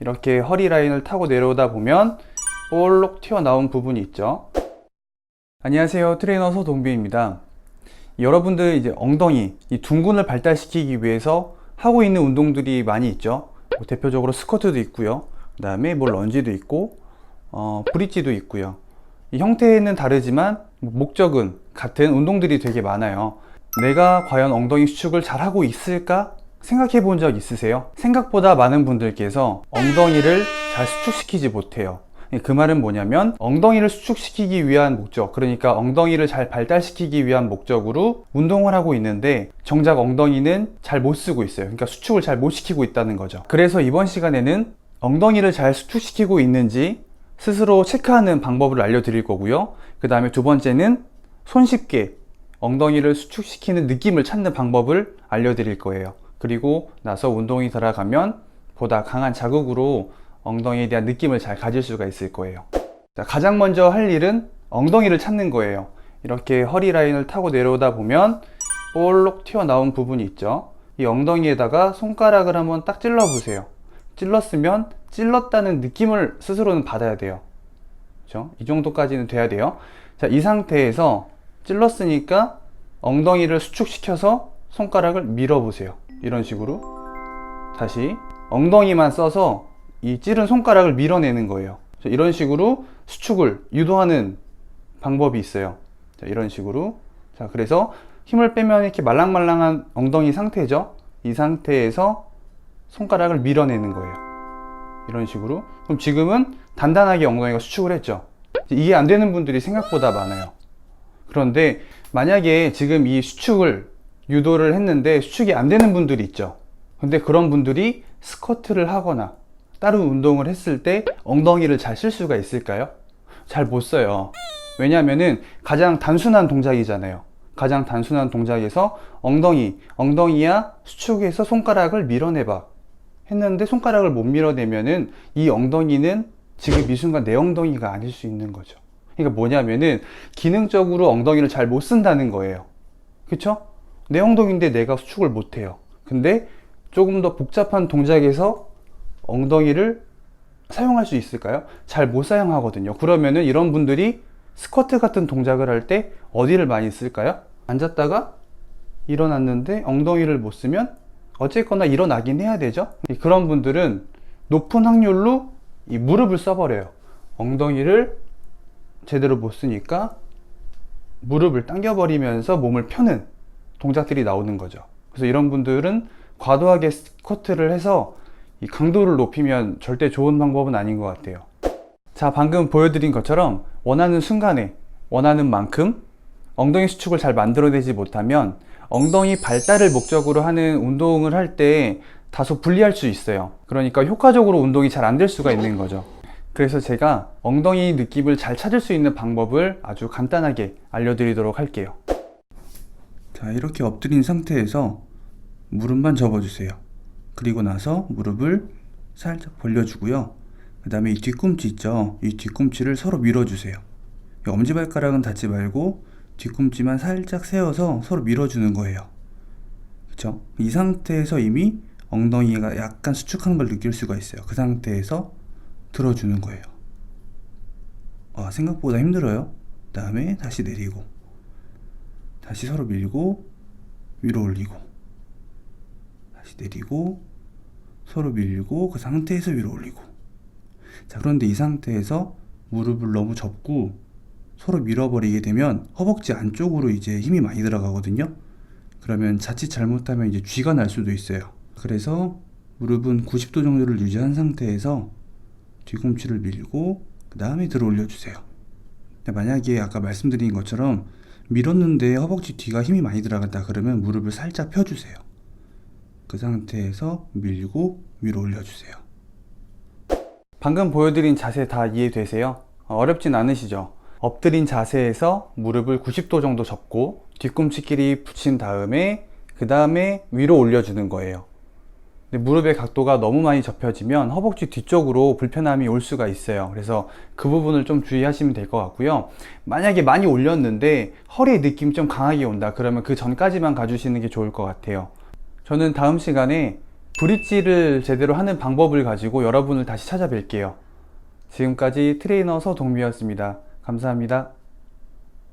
이렇게 허리 라인을 타고 내려오다 보면 볼록 튀어나온 부분이 있죠. 안녕하세요. 트레이너 서동빈입니다. 여러분들 이제 엉덩이, 이 둥근을 발달시키기 위해서 하고 있는 운동들이 많이 있죠. 뭐 대표적으로 스쿼트도 있고요. 그 다음에 뭐 런지도 있고, 어, 브릿지도 있고요. 이 형태는 다르지만 목적은 같은 운동들이 되게 많아요. 내가 과연 엉덩이 수축을 잘 하고 있을까 생각해 본 적 있으세요? 생각보다 많은 분들께서 엉덩이를 잘 수축시키지 못해요. 그 말은 뭐냐면 엉덩이를 수축시키기 위한 목적, 그러니까 엉덩이를 잘 발달시키기 위한 목적으로 운동을 하고 있는데 정작 엉덩이는 잘 못 쓰고 있어요. 그러니까 수축을 잘 못 시키고 있다는 거죠. 그래서 이번 시간에는 엉덩이를 잘 수축시키고 있는지 스스로 체크하는 방법을 알려드릴 거고요. 그 다음에 두 번째는 손쉽게 엉덩이를 수축시키는 느낌을 찾는 방법을 알려드릴 거예요. 그리고 나서 운동이 들어가면 보다 강한 자극으로 엉덩이에 대한 느낌을 잘 가질 수가 있을 거예요. 자, 가장 먼저 할 일은 엉덩이를 찾는 거예요. 이렇게 허리 라인을 타고 내려오다 보면 볼록 튀어나온 부분이 있죠. 이 엉덩이에다가 손가락을 한번 딱 찔러 보세요. 찔렀으면 찔렀다는 느낌을 스스로는 받아야 돼요. 그렇죠? 이 정도까지는 돼야 돼요. 자, 이 상태에서 찔렀으니까 엉덩이를 수축시켜서 손가락을 밀어 보세요. 이런 식으로 다시 엉덩이만 써서 이 찌른 손가락을 밀어내는 거예요. 자, 이런 식으로 수축을 유도하는 방법이 있어요. 자, 이런 식으로. 자, 그래서 힘을 빼면 이렇게 말랑말랑한 엉덩이 상태죠. 이 상태에서 손가락을 밀어내는 거예요. 이런 식으로. 그럼 지금은 단단하게 엉덩이가 수축을 했죠. 이게 안 되는 분들이 생각보다 많아요. 그런데 만약에 지금 이 수축을 유도를 했는데 수축이 안 되는 분들이 있죠. 근데 그런 분들이 스쿼트를 하거나 다른 운동을 했을 때 엉덩이를 잘 쓸 수가 있을까요? 잘 못 써요. 왜냐하면은 가장 단순한 동작이잖아요. 가장 단순한 동작에서 엉덩이, 엉덩이야 수축해서 손가락을 밀어내봐. 했는데 손가락을 못 밀어내면은 이 엉덩이는 지금 이 순간 내 엉덩이가 아닐 수 있는 거죠. 그러니까 뭐냐면은 기능적으로 엉덩이를 잘 못 쓴다는 거예요. 그쵸? 내 엉덩이인데 내가 수축을 못 해요. 근데 조금 더 복잡한 동작에서 엉덩이를 사용할 수 있을까요? 잘 못 사용하거든요. 그러면은 이런 분들이 스쿼트 같은 동작을 할 때 어디를 많이 쓸까요? 앉았다가 일어났는데 엉덩이를 못 쓰면 어쨌거나 일어나긴 해야 되죠. 그런 분들은 높은 확률로 이 무릎을 써버려요. 엉덩이를 제대로 못 쓰니까 무릎을 당겨버리면서 몸을 펴는 동작들이 나오는 거죠. 그래서 이런 분들은 과도하게 스쿼트를 해서 이 강도를 높이면 절대 좋은 방법은 아닌 것 같아요. 자, 방금 보여드린 것처럼 원하는 순간에 원하는 만큼 엉덩이 수축을 잘 만들어내지 못하면 엉덩이 발달을 목적으로 하는 운동을 할 때 다소 불리할 수 있어요. 그러니까 효과적으로 운동이 잘 안 될 수가 있는 거죠. 그래서 제가 엉덩이 느낌을 잘 찾을 수 있는 방법을 아주 간단하게 알려드리도록 할게요. 자, 이렇게 엎드린 상태에서 무릎만 접어주세요. 그리고 나서 무릎을 살짝 벌려주고요. 그 다음에 이 뒤꿈치 있죠? 이 뒤꿈치를 서로 밀어주세요. 이 엄지발가락은 닿지 말고 뒤꿈치만 살짝 세워서 서로 밀어주는 거예요. 그쵸? 이 상태에서 이미 엉덩이가 약간 수축한 걸 느낄 수가 있어요. 그 상태에서 들어주는 거예요. 아, 생각보다 힘들어요. 그 다음에 다시 내리고, 다시 서로 밀고, 위로 올리고, 다시 내리고, 서로 밀고, 그 상태에서 위로 올리고. 자, 그런데 이 상태에서 무릎을 너무 접고 서로 밀어버리게 되면 허벅지 안쪽으로 이제 힘이 많이 들어가거든요. 그러면 자칫 잘못하면 이제 쥐가 날 수도 있어요. 그래서 무릎은 90도 정도를 유지한 상태에서 뒤꿈치를 밀고 그 다음에 들어 올려주세요. 만약에 아까 말씀드린 것처럼 밀었는데 허벅지 뒤가 힘이 많이 들어간다 그러면 무릎을 살짝 펴주세요. 그 상태에서 밀고 위로 올려주세요. 방금 보여드린 자세 다 이해되세요? 어, 어렵진 않으시죠? 엎드린 자세에서 무릎을 90도 정도 접고 뒤꿈치끼리 붙인 다음에 그 다음에 위로 올려주는 거예요. 무릎의 각도가 너무 많이 접혀지면 허벅지 뒤쪽으로 불편함이 올 수가 있어요. 그래서 그 부분을 좀 주의하시면 될 것 같고요. 만약에 많이 올렸는데 허리 느낌 좀 강하게 온다. 그러면 그 전까지만 가주시는 게 좋을 것 같아요. 저는 다음 시간에 브릿지를 제대로 하는 방법을 가지고 여러분을 다시 찾아뵐게요. 지금까지 트레이너 서동미였습니다. 감사합니다.